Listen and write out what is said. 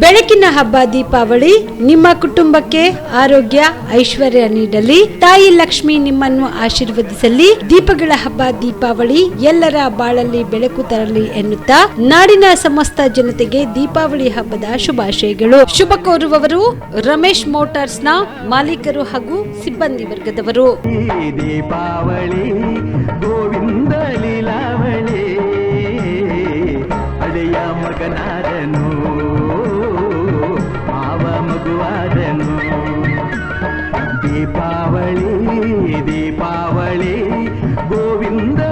ಬೆಳಕಿನ ಹಬ್ಬ ದೀಪಾವಳಿ, ನಿಮ್ಮ ಕುಟುಂಬಕ್ಕೆ ಆರೋಗ್ಯ, ಐಶ್ವರ್ಯ ನೀಡಲಿ. ತಾಯಿ ಲಕ್ಷ್ಮಿ ನಿಮ್ಮನ್ನು ಆಶೀರ್ವದಿಸಲಿ. ದೀಪಗಳ ಹಬ್ಬ ದೀಪಾವಳಿ ಎಲ್ಲರ ಬಾಳಲ್ಲಿ ಬೆಳಕು ತರಲಿ ಎನ್ನುತ್ತಾ, ನಾಡಿನ ಸಮಸ್ತ ಜನತೆಗೆ ದೀಪಾವಳಿ ಹಬ್ಬದ ಶುಭಾಶಯಗಳು. ಶುಭ ಕೋರುವವರು ರಮೇಶ್ ಮೋಟಾರ್ಸ್ನ ಮಾಲೀಕರು ಹಾಗೂ ಸಿಬ್ಬಂದಿ ವರ್ಗದವರು. ದೀಪಾವಳಿ ಗೋವಿಂದ ಲೀಲಾವಳಿ దీపావళి దీపావళి గోవింద